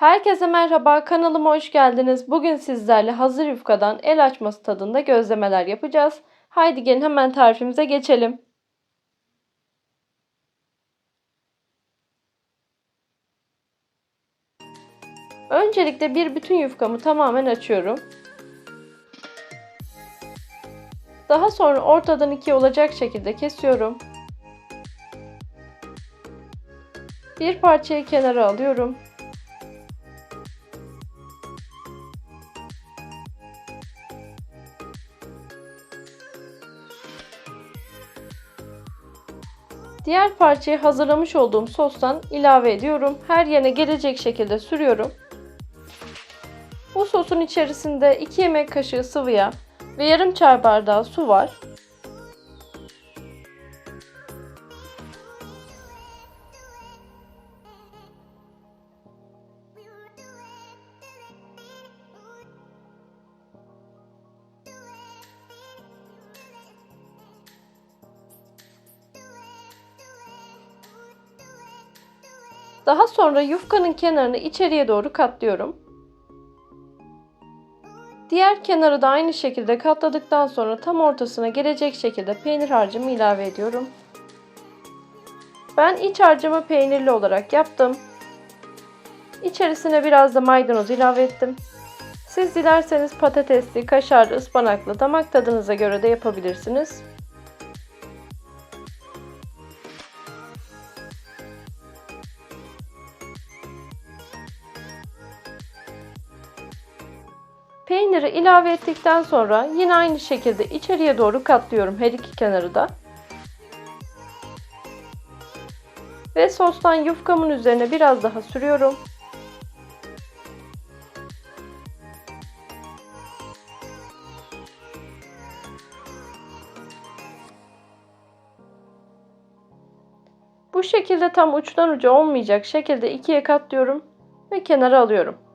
Herkese merhaba, kanalıma hoş geldiniz. Bugün sizlerle hazır yufkadan el açması tadında gözlemeler yapacağız. Haydi gelin hemen tarifimize geçelim. Öncelikle bir bütün yufkamı tamamen açıyorum. Daha sonra ortadan ikiye olacak şekilde kesiyorum. Bir parçayı kenara alıyorum. Diğer parçayı hazırlamış olduğum sostan ilave ediyorum. Her yerine gelecek şekilde sürüyorum. Bu sosun içerisinde 2 yemek kaşığı sıvı yağ ve yarım çay bardağı su var. Daha sonra yufkanın kenarını içeriye doğru katlıyorum. Diğer kenarı da aynı şekilde katladıktan sonra tam ortasına gelecek şekilde peynir harcımı ilave ediyorum. Ben iç harcımı peynirli olarak yaptım. İçerisine biraz da maydanoz ilave ettim. Siz dilerseniz patatesli, kaşarlı, ıspanaklı damak tadınıza göre de yapabilirsiniz. Peyniri ilave ettikten sonra yine aynı şekilde içeriye doğru katlıyorum her iki kenarı da. Ve sostan yufkamın üzerine biraz daha sürüyorum. Bu şekilde tam uçtan uca olmayacak şekilde ikiye katlıyorum ve kenara alıyorum.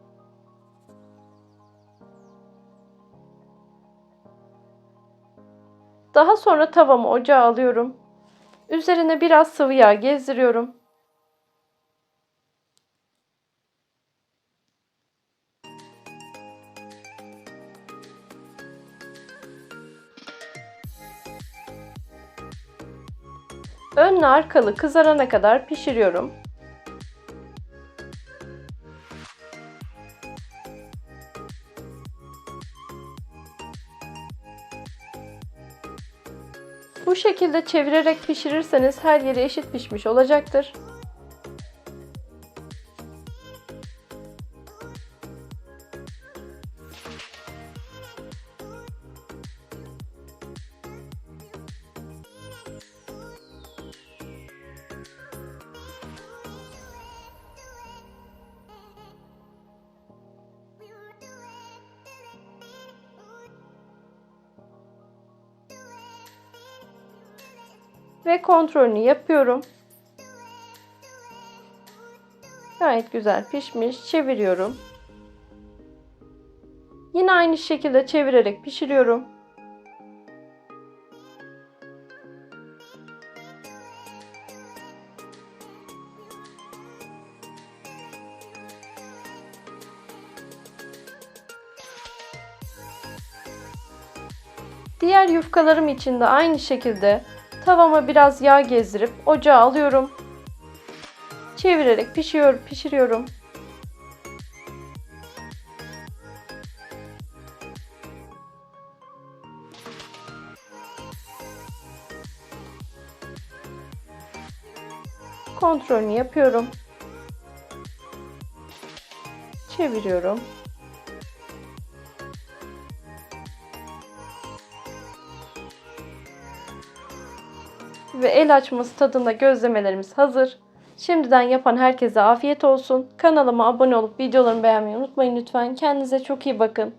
Daha sonra tavamı ocağa alıyorum. Üzerine biraz sıvı yağ gezdiriyorum. Önlü arkalı kızarana kadar pişiriyorum. Bu şekilde çevirerek pişirirseniz her yeri eşit pişmiş olacaktır. Ve kontrolünü yapıyorum. Gayet güzel pişmiş. Çeviriyorum. Yine aynı şekilde çevirerek pişiriyorum. Diğer yufkalarım için de aynı şekilde Tavama biraz yağ gezdirip ocağa alıyorum. Çevirerek pişiyor, pişiriyorum. Kontrolünü yapıyorum. Çeviriyorum. Ve el açması tadında gözlemelerimiz hazır. Şimdiden yapan herkese afiyet olsun. Kanalıma abone olup videolarımı beğenmeyi unutmayın lütfen. Kendinize çok iyi bakın.